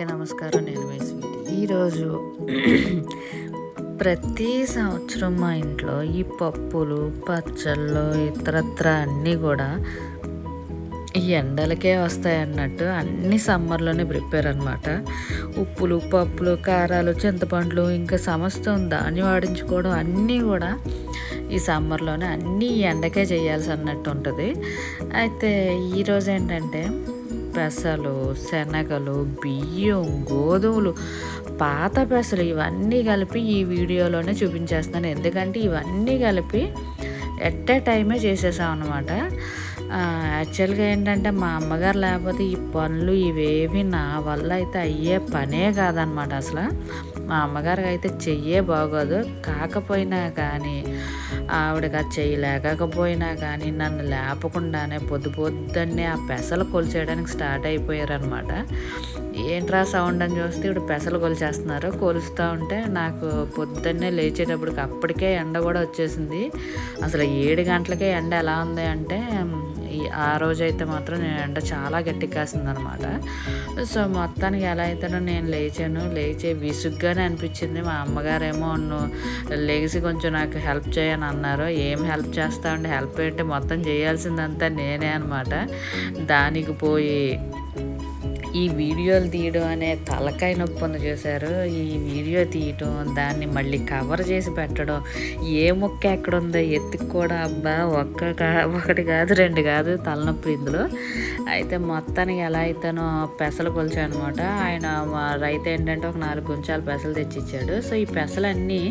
అందరికీ నమస్కారం. నేను మీ స్వీట్. ఈరోజు ప్రతి సంవత్సరం మా ఇంట్లో ఈ పప్పులు పచ్చళ్ళు ఇతరత్ర అన్నీ కూడా ఈ ఎండలకే వస్తాయి అన్నట్టు అన్ని సమ్మర్లోనే ప్రిపేర్ అనమాట ఉప్పులు పప్పులు కారాలు చింతపండ్లు ఇంకా సమస్తం దాన్ని వాడించుకోవడం అన్నీ కూడా ఈ సమ్మర్లోనే అన్నీ ఈ ఎండకే చేయాల్సి అన్నట్టు ఉంటుంది. అయితే ఈరోజు ఏంటంటే పెసలు శనగలు బియ్యం గోధుమలు పాత పెసలు ఇవన్నీ కలిపి ఈ వీడియోలోనే చూపించేస్తున్నాను. ఎందుకంటే ఇవన్నీ కలిపి ఎట్ ఏ టైమే చేసేసాం అనమాట యాక్చువల్గా ఏంటంటే మా అమ్మగారు లేకపోతే ఈ పనులు ఇవేవి నా వల్ల అయితే అయ్యే పనే కాదనమాట అసలు. మా అమ్మగారికి అయితే చెయ్యే బాగోదు. కాకపోయినా కానీ ఆవిడకి అది చేయలేకపోయినా కానీ నన్ను లేపకుండానే పొద్దు పొద్దున్నే ఆ పెసలు కొలిచేయడానికి స్టార్ట్ అయిపోయారనమాట ఏంట్రా సౌండ్ అని చూస్తే ఇప్పుడు పెసలు కొలిచేస్తున్నారు. కొలుస్తూ ఉంటే నాకు పొద్దున్నే లేచేటప్పటికి అప్పటికే ఎండ కూడా వచ్చేసింది. అసలు ఏడు గంటలకే ఎండ ఎలా ఉంది అంటే ఆ రోజు అయితే మాత్రం నేను ఎండ చాలా గట్టి కాసిందనమాట. సో మొత్తానికి ఎలా అయితేనో నేను లేచాను. లేచే విసుగ్గానే అనిపించింది. మా అమ్మగారేమో నువ్వు లేచి కొంచెం నాకు హెల్ప్ చేయని అన్నారు. ఏం హెల్ప్ చేస్తామండి అంటే హెల్ప్ ఏంటి? మొత్తం చేయాల్సిందంతా నేనే అనమాట దానికి పోయి ఈ వీడియోలు తీయడం అనే తలకాయ నొప్పి ఉంది చూశారు. ఈ వీడియో తీయటం దాన్ని మళ్ళీ కవర్ చేసి పెట్టడం ఏ ముక్క ఎక్కడ ఉందో కూడా అబ్బా ఒక్క కా- ఒకటి కాదు రెండు కాదు తలనొప్పి ఇందులో. అయితే మొత్తానికి ఎలా అయితేనో పెసలు కొలిచాను అనమాట ఆయన రైతు ఏంటంటే ఒక నాలుగు గుంచాలు పెసలు తెచ్చిచ్చాడు. సో ఈ పెసలన్నీ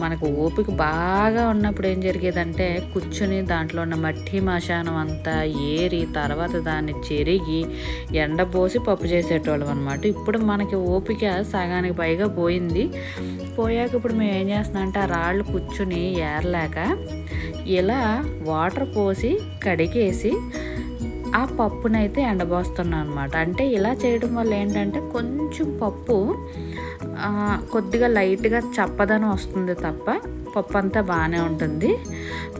మనకు ఓపిక బాగా ఉన్నప్పుడు ఏం జరిగేదంటే కూర్చుని దాంట్లో ఉన్న మట్టి మశానం అంతా ఏరి తర్వాత దాన్ని చెరిగి ఎండబోసి పప్పు చేసేటోళ్ళం అనమాట ఇప్పుడు మనకి ఓపిక సగానికి పైగా పోయింది. పోయాక ఇప్పుడు మేము ఏం చేస్తున్నాం అంటే ఆ రాళ్ళు కూర్చుని ఏరలేక ఇలా వాటర్ పోసి కడిగేసి ఆ పప్పునైతే ఎండబోస్తున్నాను అనమాట అంటే ఇలా చేయడం వల్ల ఏంటంటే కొంచెం పప్పు కొద్దిగా లైట్గా చప్పదనం వస్తుంది తప్ప పప్పు అంతా బాగానే ఉంటుంది.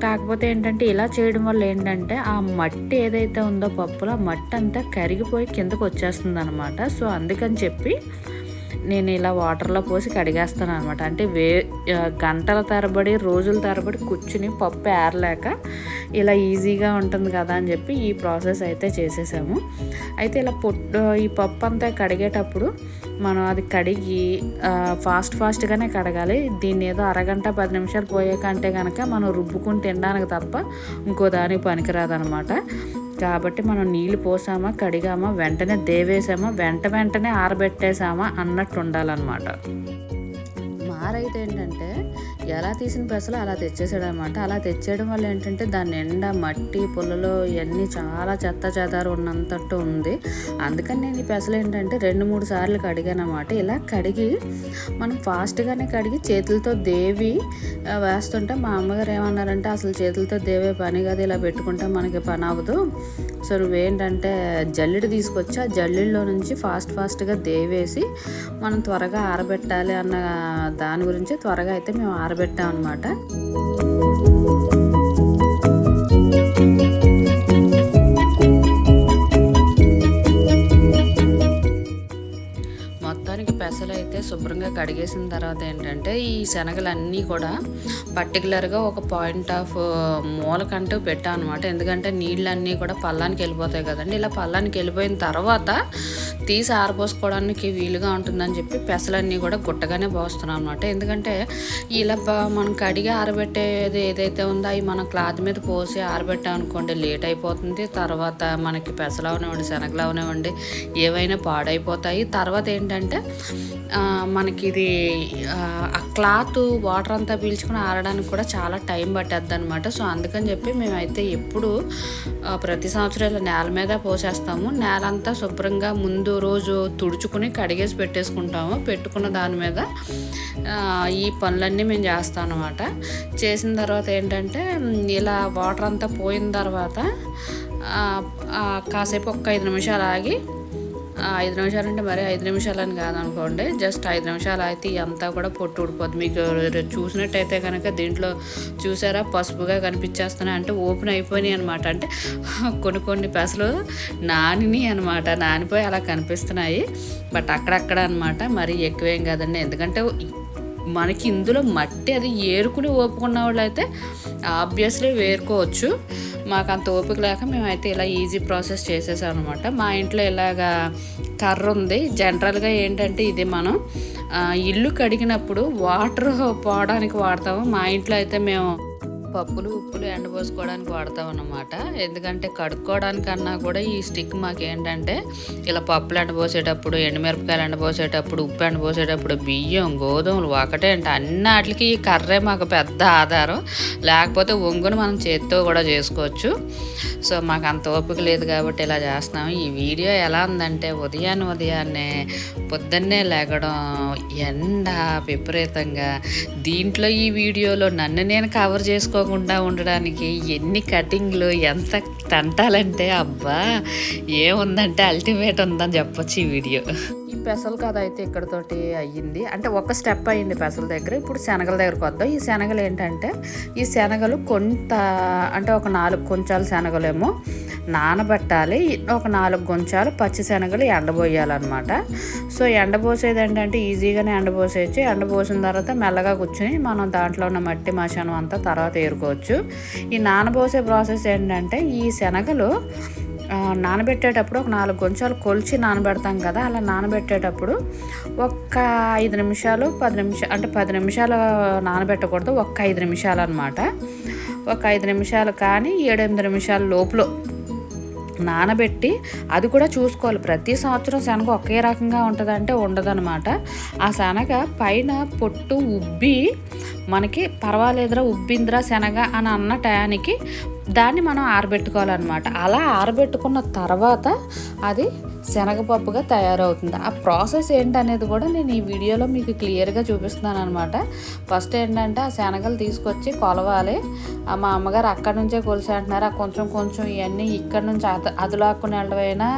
కాకపోతే ఏంటంటే ఇలా చేయడం వల్ల ఏంటంటే ఆ మట్టి ఏదైతే ఉందో పప్పులో ఆ మట్టి అంతా కరిగిపోయి కిందకు వచ్చేస్తుంది అనమాట సో అందుకని చెప్పి నేను ఇలా వాటర్లో పోసి కడిగేస్తాను అనమాట అంటే వే గంటల తరబడి రోజుల తరబడి కూర్చుని పప్పు ఏరలేక ఇలా ఈజీగా ఉంటుంది కదా అని చెప్పి ఈ ప్రాసెస్ అయితే చేసేసాము. అయితే ఇలా పొట్టు ఈ పప్పు అంతా కడిగేటప్పుడు మనం అది కడిగి ఫాస్ట్ ఫాస్ట్గానే కడగాలి. దీన్ని ఏదో అరగంట పది నిమిషాలు పోయాకంటే కనుక మనం రుబ్బుకుని తినడానికి తప్ప ఇంకో దానికి పనికిరాదనమాట కాబట్టి మనం నీళ్ళు పోసామా కడిగామా వెంటనే దేవేసామా వెంట వెంటనే ఆరబెట్టేసామా అన్నట్టు ఉండాలన్నమాట. మారైతే ఏంటంటే ఎలా తీసిన పెసలు అలా తెచ్చేసాడు అనమాట అలా తెచ్చేయడం వల్ల ఏంటంటే దాని నిండా మట్టి పుల్లలో ఇవన్నీ చాలా చెత్త చెదారు ఉన్నంతట్టు ఉంది. అందుకని నేను ఈ పెసలు ఏంటంటే రెండు మూడు సార్లు కడిగాను అనమాట ఇలా కడిగి మనం ఫాస్ట్గానే కడిగి చేతులతో దేవి వేస్తుంటే మా అమ్మగారు ఏమన్నారంటే అసలు చేతులతో దేవే పని కాదు ఇలా పెట్టుకుంటే మనకి పని అవ్వదు. సో నువ్వేంటంటే జల్లెడు తీసుకొచ్చి ఆ జల్లెడలో నుంచి ఫాస్ట్ ఫాస్ట్గా దేవేసి మనం త్వరగా ఆరబెట్టాలి అన్న దాని గురించి త్వరగా అయితే మేము ఆరబెట్టాం అనమాట శుభ్రంగా కడిగేసిన తర్వాత ఏంటంటే ఈ శనగలన్నీ కూడా పర్టికులర్గా ఒక పాయింట్ ఆఫ్ మూలకంటూ పెట్టాను అనమాట ఎందుకంటే నీళ్ళన్నీ కూడా పల్లానికి వెళ్ళిపోతాయి కదండి. ఇలా పల్లానికి వెళ్ళిపోయిన తర్వాత తీసి ఆరపోసుకోవడానికి వీలుగా ఉంటుందని చెప్పి పెసలన్నీ కూడా గుట్టగానే పోస్తున్నాం అనమాట ఎందుకంటే ఇలా మనం కడిగి ఆరబెట్టేది ఏదైతే ఉందో అవి మనం క్లాత్ మీద పోసి ఆరబెట్టాం అనుకోండి లేట్ అయిపోతుంది. తర్వాత మనకి పెసలు అవనివ్వండి శనగలు అవనివ్వండి ఏవైనా పాడైపోతాయి. తర్వాత ఏంటంటే ఆ, మనకి ఇది ఆ, క్లాత్ వాటర్ అంతా పీల్చుకుని ఆరడానికి కూడా చాలా టైం పట్టేద్ది అనమాట సో అందుకని చెప్పి మేమైతే ఎప్పుడు ప్రతి సంవత్సరం ఇలా నేల మీద పోసేస్తాము. నేల అంతా శుభ్రంగా ముందు రోజు తుడుచుకుని కడిగేసి పెట్టేసుకుంటాము. పెట్టుకున్న దాని మీద ఈ పనులన్నీ మేము చేస్తాం అనమాట చేసిన తర్వాత ఏంటంటే ఇలా వాటర్ అంతా పోయిన తర్వాత కాసేపు ఒక ఐదు నిమిషాలు ఆగి ఐదు నిమిషాలు అంటే మరి ఐదు నిమిషాలు అని కాదనుకోండి. జస్ట్ ఐదు నిమిషాలు అయితే అంతా కూడా పొట్టు ఊడిపోద్ది. మీకు చూసినట్టయితే కనుక దీంట్లో చూసారా? పసుపుగా కనిపించేస్తున్నాయి. అంటే ఓపెన్ అయిపోయినాయి అనమాట అంటే కొన్ని కొన్ని పెసలు నానిని అనమాట నానిపోయి అలా కనిపిస్తున్నాయి. బట్ అక్కడక్కడ అనమాట మరి ఎక్కువేం కాదండి. ఎందుకంటే మనకి ఇందులో మట్టి అది ఏరుకుని ఓపుకున్న వాళ్ళు అయితే ఆబ్వియస్లీ వేరుకోవచ్చు. మాకు అంత ఓపిక లేక మేమైతే ఇలా ఈజీ ప్రాసెస్ చేసేసాం అనమాట మా ఇంట్లో ఇలాగా కర్ర ఉంది. జనరల్గా ఏంటంటే ఇది మనం ఇల్లు కడిగినప్పుడు వాటర్ పోవడానికి వాడతాము. మా ఇంట్లో అయితే మేము పప్పులు ఉప్పులు ఎండబోసుకోవడానికి వాడతాం అన్నమాట ఎందుకంటే కడుక్కోవడానికన్నా కూడా ఈ స్టిక్ మాకేంటంటే ఇలా పప్పులు ఎండబోసేటప్పుడు ఎండుమిరపకాయలు ఎండబోసేటప్పుడు ఉప్పు ఎండబోసేటప్పుడు బియ్యం గోధుమలు ఒకటే అంటే. అన్నిటికి ఈ కర్రే మాకు పెద్ద ఆధారం. లేకపోతే ఒంగును మనం చేత్తో కూడా చేసుకోవచ్చు. సో మాకు అంత ఓపిక లేదు కాబట్టి ఇలా చేస్తున్నాం. ఈ వీడియో ఎలా ఉందంటే ఉదయాన్నే ఉదయాన్నే పొద్దున్నే లేగడం ఎండ విపరీతంగా. దీంట్లో ఈ వీడియోలో నన్ను నేను కవర్ చేసుకోకుండా ఉండడానికి ఎన్ని కటింగ్లు ఎంత తంటాలంటే అబ్బా ఏముందంటే అల్టిమేట్ ఉందని చెప్పొచ్చు ఈ వీడియో. పెసలు కథ అయితే ఇక్కడతోటి అయ్యింది. అంటే ఒక స్టెప్ అయ్యింది పెసల దగ్గర. ఇప్పుడు శనగల దగ్గరకు వద్దాం ఈ శనగలు ఏంటంటే ఈ శనగలు కొంత అంటే ఒక నాలుగు కొంచాలు శనగలేమో నానబెట్టాలి. ఒక నాలుగు కొంచాలు పచ్చి శనగలు ఎండబోయాలన్నమాట. సో ఎండబోసేది ఏంటంటే ఈజీగానే ఎండబోసేయచ్చు. ఎండబోసిన తర్వాత మెల్లగా కూర్చొని మనం దాంట్లో ఉన్న మట్టి మశానం అంతా తర్వాత ఏరుకోవచ్చు. ఈ నానబోసే ప్రాసెస్ ఏంటంటే ఈ శనగలు నానబెట్టేటప్పుడు ఒక నాలుగు కొంచెాలు కొలిచి నానబెడతాం కదా అలా నానబెట్టేటప్పుడు ఒక్క ఐదు నిమిషాలు పది నిమిషాలు అంటే పది నిమిషాలు నానబెట్టకూడదు ఒక్క ఐదు నిమిషాలు అనమాట ఒక ఐదు నిమిషాలు కానీ ఏడెనిమిది నిమిషాల లోపల నానబెట్టి అది కూడా చూసుకోవాలి. ప్రతి సంవత్సరం శనగ ఒకే రకంగా ఉంటుందంటే ఉండదన్నమాట. ఆ శనగ పైన పొట్టు ఉబ్బి మనకి పర్వాలేదురా ఉబ్బిందిరా శనగ అని అన్న టయానికి దాన్ని మనం ఆరబెట్టుకోవాలన్నమాట. అలా ఆరబెట్టుకున్న తర్వాత అది శనగపప్పుగా తయారవుతుంది. ఆ ప్రాసెస్ ఏంటనేది కూడా నేను ఈ వీడియోలో మీకు క్లియర్గా చూపిస్తున్నాను అనమాట ఫస్ట్ ఏంటంటే ఆ శనగలు తీసుకొచ్చి కొలవాలి. ఆ మా అమ్మగారు అక్కడి నుంచే కొలిసి అంటున్నారు ఆ కొంచెం కొంచెం ఇవన్నీ ఇక్కడ నుంచి అద అది లాక్కుని వెళ్ళడమైనా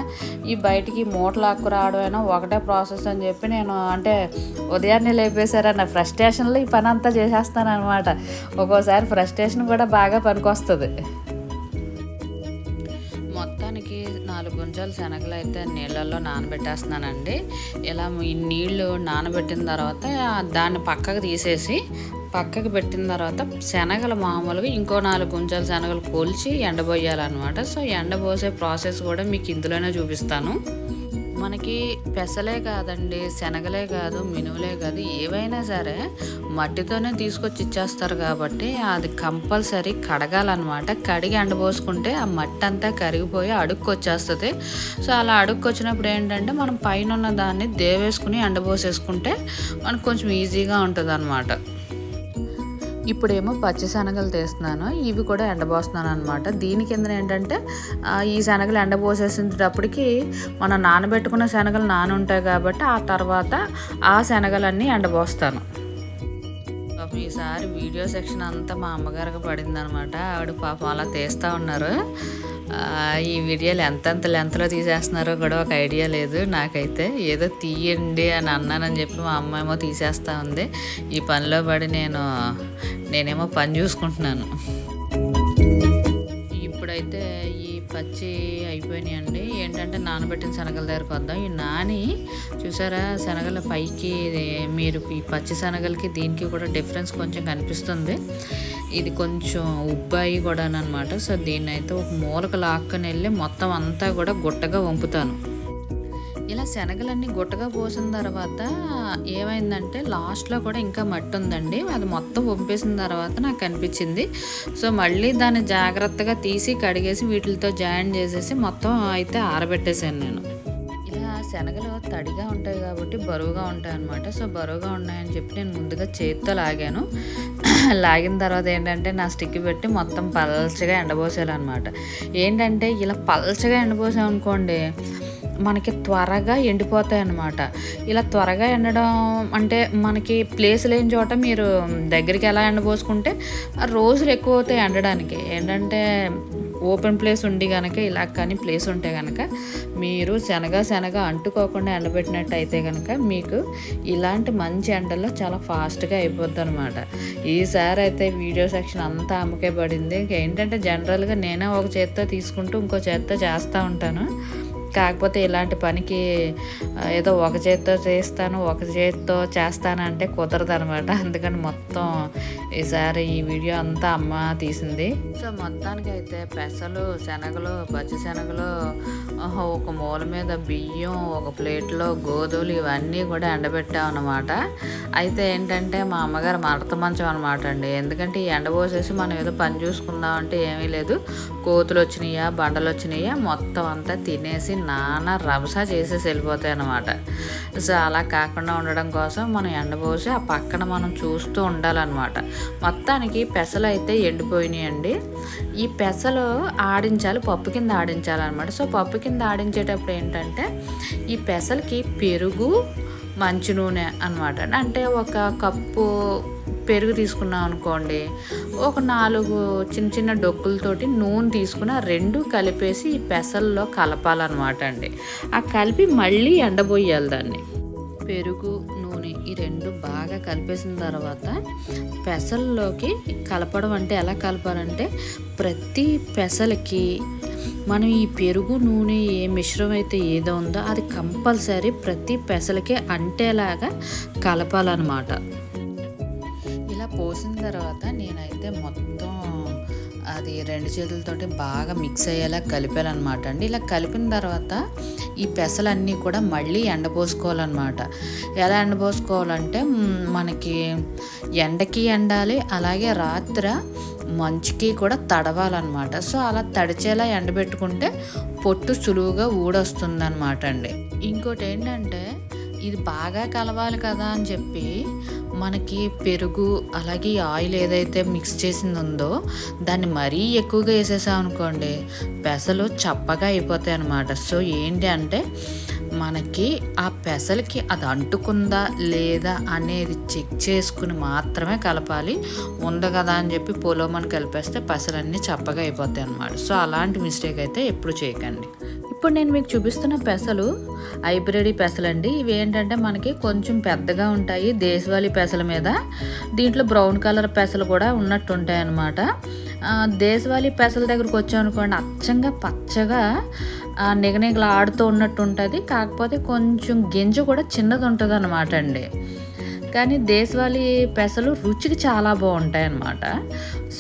ఈ బయటికి మూటలాక్కు రావడమైనా ఒకటే ప్రాసెస్ అని చెప్పి నేను అంటే ఉదయాన్నే లేపేశారన్న ఫ్రస్ట్రేషన్లో ఈ పని అంతా చేసేస్తాను అనమాట ఒక్కోసారి ఫ్రస్ట్రేషన్ కూడా బాగా పనికొస్తుంది. మొత్తానికి నాలుగు గుంజాలు శనగలు అయితే నీళ్ళల్లో నానబెట్టేస్తున్నానండి. ఇలా ఈ నీళ్ళు నానబెట్టిన తర్వాత దాన్ని పక్కకు తీసేసి పక్కకు పెట్టిన తర్వాత శనగలు మామూలుగా ఇంకో నాలుగు గుంజాలు శనగలు కోల్చి ఎండబోయాలన్నమాట. సో ఎండబోసే ప్రాసెస్ కూడా మీకు ఇందులోనే చూపిస్తాను. మనకి పెసలే కాదండి శనగలే కాదు మినువులే కాదు ఏవైనా సరే మట్టితోనే తీసుకొచ్చి ఇచ్చేస్తారు కాబట్టి అది కంపల్సరీ కడగాలన్నమాట. కడిగి ఎండబోసుకుంటే ఆ మట్టి అంతా కరిగిపోయి అడుక్కు వచ్చేస్తుంది సో అలా అడుక్కు వచ్చినప్పుడు ఏంటంటే మనం పైన ఉన్న దాన్ని దేవేసుకుని ఎండబోసేసుకుంటే మనకు కొంచెం ఈజీగా ఉంటుంది అనమాట ఇప్పుడేమో పచ్చి శనగలు తీస్తున్నాను. ఇవి కూడా ఎండబోస్తున్నాను అనమాట దీని కింద ఏంటంటే ఈ శనగలు ఎండబోసేసేటప్పటికి మనం నానబెట్టుకున్న శనగలు నానుంటాయి కాబట్టి ఆ తర్వాత ఆ శనగలన్నీ ఎండబోస్తాను. పాపం ఈసారి వీడియో సెక్షన్ అంతా మా అమ్మగారికి పడింది అనమాట ఆవిడ పాపం అలా తీస్తూ ఉన్నారు. ఈ వీడియోలు ఎంతెంత లెంత్లో తీసేస్తున్నారో కూడా ఒక ఐడియా లేదు. నాకైతే ఏదో తీయండి అని అన్నానని చెప్పి మా అమ్మ ఏమో తీసేస్తూ ఉంది. ఈ పనిలో పడి నేను నేనేమో పని చూసుకుంటున్నాను. అయితే ఈ పచ్చి అయిపోయినాయండి. ఏంటంటే నానబెట్టిన శనగల దగ్గరకు వద్దాం. ఈ నాని చూసారా శనగల పైకి మీరు ఈ పచ్చి శనగలకి దీనికి కూడా డిఫరెన్స్ కొంచెం కనిపిస్తుంది. ఇది కొంచెం ఉబ్బాయి కూడా అనమాట సో దీన్ని అయితే ఒక మూలకు లాక్కొని వెళ్ళి మొత్తం అంతా కూడా గుట్టగా వంపుతాను. ఇలా శనగలన్నీ గుట్టగా పోసిన తర్వాత ఏమైందంటే లాస్ట్లో కూడా ఇంకా మట్టి ఉందండి అది మొత్తం పంపేసిన తర్వాత నాకు అనిపించింది. సో మళ్ళీ దాన్ని జాగ్రత్తగా తీసి కడిగేసి వీటితో జాయిన్ చేసేసి మొత్తం అయితే ఆరబెట్టేశాను నేను. ఇలా శనగలు తడిగా ఉంటాయి కాబట్టి బరువుగా ఉంటాయి అనమాట సో బరువుగా ఉన్నాయని చెప్పి నేను ముందుగా చేతితో లాగాను. లాగిన తర్వాత ఏంటంటే నా స్టిక్ పెట్టి మొత్తం పల్చగా అనమాట ఏంటంటే ఇలా పల్చగా ఎండబోసాం అనుకోండి మనకి త్వరగా ఎండిపోతాయి అన్నమాట ఇలా త్వరగా ఎండడం అంటే మనకి ప్లేస్ లేని చోట మీరు దగ్గరికి ఎలా ఎండబోసుకుంటే రోజులు ఎక్కువ అవుతాయి ఎండడానికి. ఏంటంటే ఓపెన్ ప్లేస్ ఉండి కనుక ఇలా కానీ ప్లేస్ ఉంటే కనుక మీరు శనగ శనగ అంటుకోకుండా ఎండబెట్టినట్టు అయితే కనుక మీకు ఇలాంటి మంచి ఎండల్లో చాలా ఫాస్ట్గా అయిపోద్ది అనమాట ఈసారి అయితే వీడియో సెక్షన్ అంతా అమ్మకే పడింది. ఏంటంటే జనరల్గా నేనే ఒక చేత్తో తీసుకుంటూ ఇంకో చేత్తో చేస్తూ ఉంటాను. కాకపోతే ఇలాంటి పనికి ఏదో ఒక చేతితో చేస్తాను ఒక చేతితో చేస్తాను అంటే కుదరదు అనమాట అందుకని మొత్తం ఈసారి ఈ వీడియో అంతా అమ్మ తీసింది. సో మొత్తానికి అయితే పెసలు శనగలు పచ్చి శనగలు ఒక మూల మీద బియ్యం ఒక ప్లేట్లో గోధుమలు ఇవన్నీ కూడా ఎండబెట్టాం అనమాట అయితే ఏంటంటే మా అమ్మగారు మడత మంచం అనమాట అండి. ఎందుకంటే ఈ ఎండ పోసేసి మనం ఏదో పని చూసుకుందాం అంటే ఏమీ లేదు. కోతులు వచ్చినాయా బండలు వచ్చినాయా మొత్తం అంతా తినేసి నానా రభస చేసేసి వెళ్ళిపోతాయి అన్నమాట. సో అలా కాకుండా ఉండడం కోసం మనం ఎండబోసి ఆ పక్కన మనం చూస్తూ ఉండాలన్నమాట. మొత్తానికి పెసలు అయితే ఎండిపోయినాయండి. ఈ పెసలు ఆడించాలి పప్పు కింద ఆడించాలన్నమాట. సో పప్పు కింద ఆడించేటప్పుడు ఏంటంటే ఈ పెసలకి పెరుగు మంచి నూనె అనమాట అంటే ఒక కప్పు పెరుగు తీసుకున్నాం అనుకోండి ఒక నాలుగు చిన్న చిన్న డొక్కులతోటి నూనె తీసుకుని ఆ రెండు కలిపేసి ఈ పెసల్లో కలపాలన్నమాట అండి. ఆ కలిపి మళ్ళీ ఎండబోయాలి దాన్ని. పెరుగు నూనె ఈ రెండు బాగా కలిపేసిన తర్వాత పెసల్లోకి కలపడం అంటే ఎలా కలపాలంటే ప్రతి పెసలకి మనం ఈ పెరుగు నూనె ఏ మిశ్రమం అయితే ఏదో ఉందో అది కంపల్సరీ ప్రతి పెసలకి అంటేలాగా కలపాలన్నమాట. పోసిన తర్వాత నేనైతే మొత్తం అది రెండు చేతులతోటి బాగా మిక్స్ అయ్యేలా కలిపానమాట అండి. ఇలా కలిపిన తర్వాత ఈ పెసలన్నీ కూడా మళ్ళీ ఎండపోసుకోవాలన్నమాట ఎలా ఎండపోసుకోవాలంటే మనకి ఎండకి ఎండాలి అలాగే రాత్ర మంచుకి కూడా తడవాలన్నమాట. సో అలా తడిచేలా ఎండబెట్టుకుంటే పొట్టు సులువుగా ఊడొస్తుంది అనమాట అండి. ఇంకోటి ఏంటంటే ఇది బాగా కలవాలి కదా అని చెప్పి మనకి పెరుగు అలాగే ఆయిల్ ఏదైతే మిక్స్ చేసింది ఉందో దాన్ని మరీ ఎక్కువగా వేసేసాం అనుకోండి పెసలు చప్పగా అయిపోతాయి అన్నమాట. సో ఏంటి అంటే మనకి ఆ పెసలకి అది అంటుకుందా లేదా అనేది చెక్ చేసుకుని మాత్రమే కలపాలి. ఉంది కదా అని చెప్పి పొలోమని కలిపేస్తే పెసలన్నీ చప్పగా అయిపోతాయి అన్నమాట. సో అలాంటి మిస్టేక్ అయితే ఎప్పుడు చేయకండి. ఇప్పుడు నేను మీకు చూపిస్తున్న పెసలు హైబ్రిడ్ పెసలండి. ఇవి ఏంటంటే మనకి కొంచెం పెద్దగా ఉంటాయి దేశవాళీ పెసల మీద. దీంట్లో బ్రౌన్ కలర్ పెసలు కూడా ఉన్నట్టు ఉంటాయి అన్నమాట దేశవాళీ పెసల దగ్గరకు వచ్చామనుకోండి అచ్చంగా పచ్చగా నిగనిగలాడుతూ ఉన్నట్టు ఉంటుంది కాకపోతే కొంచెం గింజ కూడా చిన్నది ఉంటుంది అనమాట అండి. కానీ దేశవాళీ పెసలు రుచికి చాలా బాగుంటాయి అన్నమాట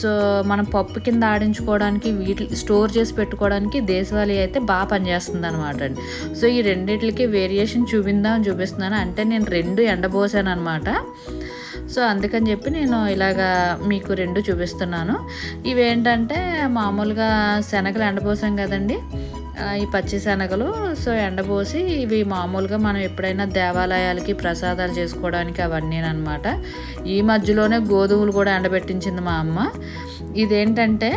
సో మనం పప్పు కింద ఆడించుకోవడానికి వీటి స్టోర్ చేసి పెట్టుకోవడానికి దేశవాళీ అయితే బాగా పనిచేస్తుంది అనమాట అండి. సో ఈ రెండింటికి వేరియేషన్ చూపిందామని చూపిస్తున్నాను. అంటే నేను రెండు ఎండబోసాను అనమాట సో అందుకని చెప్పి నేను ఇలాగా మీకు రెండు చూపిస్తున్నాను. ఇవేంటంటే మామూలుగా శనగలు ఎండబోసాం కదండి. ఈ పచ్చి శనగలు సో ఎండబోసి ఇవి మామూలుగా మనం ఎప్పుడైనా దేవాలయాలకి ప్రసాదాలు చేసుకోవడానికి అవన్నీ అనమాట ఈ మధ్యలోనే గోధుమలు కూడా ఎండబెట్టించింది మా అమ్మ. ఇదేంటంటే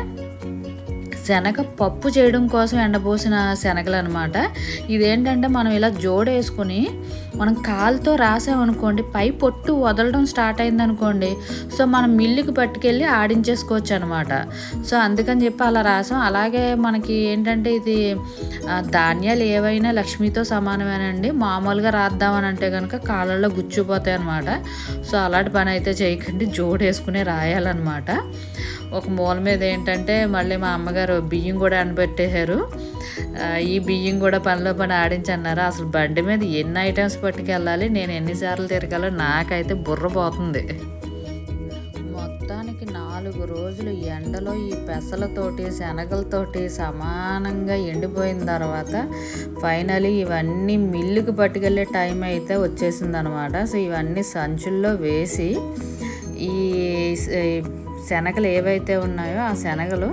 శనగ పప్పు చేయడం కోసం ఎండబోసిన శనగలు అనమాట ఇదేంటంటే మనం ఇలా జోడేసుకుని మనం కాలుతో రాసామనుకోండి పై పొట్టు వదలడం స్టార్ట్ అయిందనుకోండి సో మనం మిల్లుకి పట్టుకెళ్ళి ఆడించేసుకోవచ్చు అనమాట సో అందుకని చెప్పి అలా రాసాం. అలాగే మనకి ఏంటంటే ఇది ధాన్యాలు ఏవైనా లక్ష్మితో సమానమేనండి. మామూలుగా రాద్దామని అంటే కనుక కాళ్ళల్లో గుచ్చిపోతాయి అనమాట సో అలాంటి పని అయితే చేయకండి జోడేసుకునే రాయాలన్నమాట ఒక మూల మీద ఏంటంటే మళ్ళీ మా అమ్మగారు బియ్యం కూడా అనబెట్టేశారు ఈ బియ్యం కూడా పనిలో పని ఆడించన్నారు. అసలు బండి మీద ఎన్ని ఐటమ్స్ పట్టుకెళ్ళాలి నేను ఎన్నిసార్లు తిరగాలో నాకైతే బుర్ర పోతుంది. మొత్తానికి నాలుగు రోజులు ఎండలో ఈ పెసలతోటి శనగలతోటి సమానంగా ఎండిపోయిన తర్వాత ఫైనలీ ఇవన్నీ మిల్లుకి పట్టుకెళ్ళే టైం అయితే వచ్చేసింది అనమాట సో ఇవన్నీ సంచుల్లో వేసి ఈ శనగలు ఏవైతే ఉన్నాయో ఆ శనగలు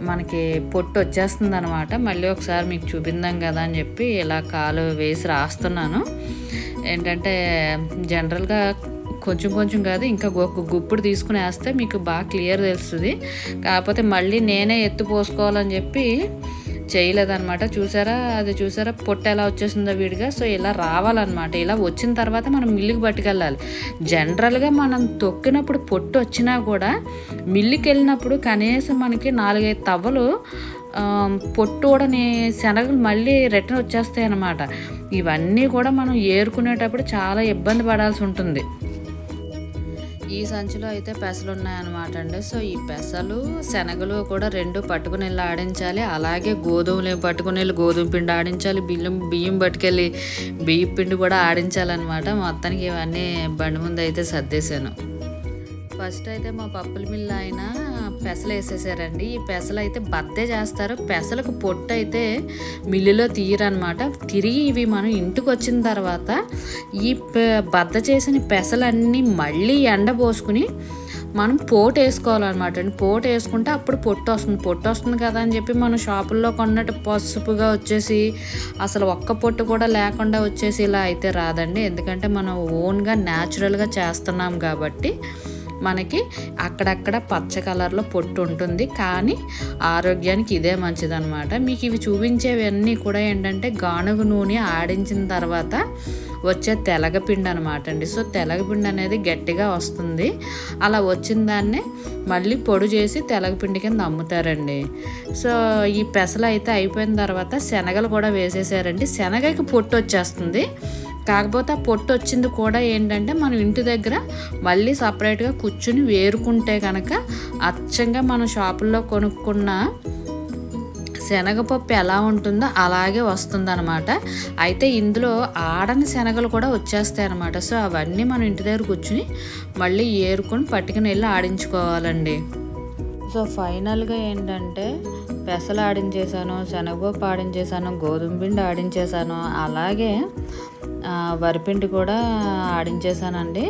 మనకి పొట్టు వచ్చేస్తుంది అనమాట మళ్ళీ ఒకసారి మీకు చూపిందాం కదా అని చెప్పి ఇలా కాలు వేసి రాస్తున్నాను. ఏంటంటే జనరల్గా కొంచెం కొంచెం కాదు ఇంకా ఒక గుప్పుడు తీసుకుని వేస్తే మీకు బాగా క్లియర్ తెలుస్తుంది. కాకపోతే మళ్ళీ నేనే ఎత్తు పోసుకోవాలని చెప్పి చేయలేదనమాట చూసారా? అది చూసారా? పొట్ట ఎలా వచ్చేసిందో వీడిగా. సో ఇలా రావాలన్నమాట. ఇలా వచ్చిన తర్వాత మనం మిల్లుకి పట్టుకెళ్ళాలి. జనరల్గా మనం తొక్కినప్పుడు పొట్టు వచ్చినా కూడా మిల్లుకి వెళ్ళినప్పుడు కనీసం మనకి నాలుగైదు తవ్వలు పొట్టు కూడా శనగలు మళ్ళీ రిటర్న్ వచ్చేస్తాయి అన్నమాట ఇవన్నీ కూడా మనం ఏరుకునేటప్పుడు చాలా ఇబ్బంది పడాల్సి ఉంటుంది. ఈ సంచిలో అయితే పెసలు ఉన్నాయన్నమాట అండి. సో ఈ పెసలు శనగలు కూడా రెండు పట్టుకుని వెళ్ళి ఆడించాలి. అలాగే గోధుమలు పట్టుకుని వెళ్ళి గోధుమ పిండి ఆడించాలి. బియ్యం బియ్యం పట్టుకెళ్ళి బియ్యం పిండి కూడా ఆడించాలన్నమాట. మొత్తానికి ఇవన్నీ బండి ముందు అయితే సర్దేశాను. ఫస్ట్ అయితే మా పప్పుల మిల్లు ఆయన పెసలు వేసేసారండి ఈ పెసలు అయితే బద్దే చేస్తారు. పెసలకు పొట్టు అయితే మిల్లులో తీయరనమాట తిరిగి ఇవి మనం ఇంటికి వచ్చిన తర్వాత ఈ పె- బద్ద చేసిన పెసలన్నీ మళ్ళీ ఎండబోసుకుని మనం పోటు వేసుకోవాలన్నమాట అండి. పోటు వేసుకుంటే అప్పుడు పొట్టు వస్తుంది. పొట్టు వస్తుంది కదా అని చెప్పి మనం షాపుల్లో కొన్నట్టు పసుపుగా వచ్చేసి అసలు ఒక్క పొట్టు కూడా లేకుండా వచ్చేసి ఇలా అయితే రాదండి. ఎందుకంటే మనం ఓన్గా న్యాచురల్గా చేస్తున్నాం కాబట్టి మనకి అక్కడక్కడ పచ్చ కలర్లో పొట్టు ఉంటుంది. కానీ ఆరోగ్యానికి ఇదే మంచిదన్నమాట. మీకు ఇవి చూపించేవన్నీ కూడా ఏంటంటే గానుగ నూనె ఆడించిన తర్వాత వచ్చే తెలగపిండి అనమాట అండి సో తెలగపిండి అనేది గట్టిగా వస్తుంది. అలా వచ్చిన దాన్నే మళ్ళీ పొడి చేసి తెలగపిండి కింద అమ్ముతారండి. సో ఈ పెసలు అయితే అయిపోయిన తర్వాత శనగలు కూడా వేసేసారండి. శనగకి పొట్టు వచ్చేస్తుంది. కాకపోతే ఆ పొట్టు వచ్చింది కూడా ఏంటంటే మనం ఇంటి దగ్గర మళ్ళీ సపరేట్గా కూర్చుని వేరుకుంటే కనుక అచ్చంగా మనం షాపుల్లో కొనుక్కున్న శనగపప్పు ఎలా ఉంటుందో అలాగే వస్తుందన్నమాట. అయితే ఇందులో ఆడని శనగలు కూడా వచ్చేస్తాయి అనమాట సో అవన్నీ మనం ఇంటి దగ్గర కూర్చుని మళ్ళీ ఏరుకొని పట్టుకుని వెళ్ళి ఆడించుకోవాలండి. సో ఫైనల్గా ఏంటంటే పెసలు ఆడించేసాను శనగపప్పు ఆడించేసాను గోధుమ పిండి ఆడించేసాను అలాగే వరిపిండి కూడా ఆడించేసానండి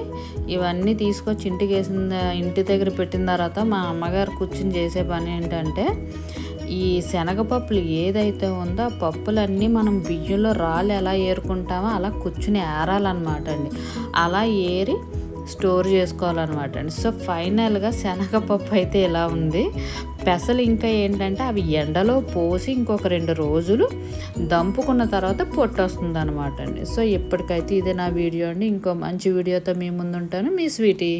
ఇవన్నీ తీసుకొచ్చి ఇంటికి వేసిన ఇంటి దగ్గర పెట్టిన తర్వాత మా అమ్మగారు కూర్చుని చేసే పని ఏంటంటే ఈ శనగపప్పులు ఏదైతే ఉందో ఆ పప్పులన్నీ మనం బియ్యంలో రాళ్ళు ఎలా ఏరుకుంటామో అలా కూర్చుని ఏరాలన్నమాట అండి. అలా ఏరి స్టోర్ చేసుకోవాలన్నమాట అండి. సో ఫైనల్గా శనగపప్పు అయితే ఇలా ఉంది. పెసలు ఇంకా ఏంటంటే అవి ఎండలో పోసి ఇంకొక రెండు రోజులు దంపుకున్న తర్వాత పొట్టు వస్తుంది అనమాట అండి. సో ఇప్పటికైతే ఇదే నా వీడియో అండి ఇంకో మంచి వీడియోతో మీ ముందు ఉంటాను మీ స్వీటీ.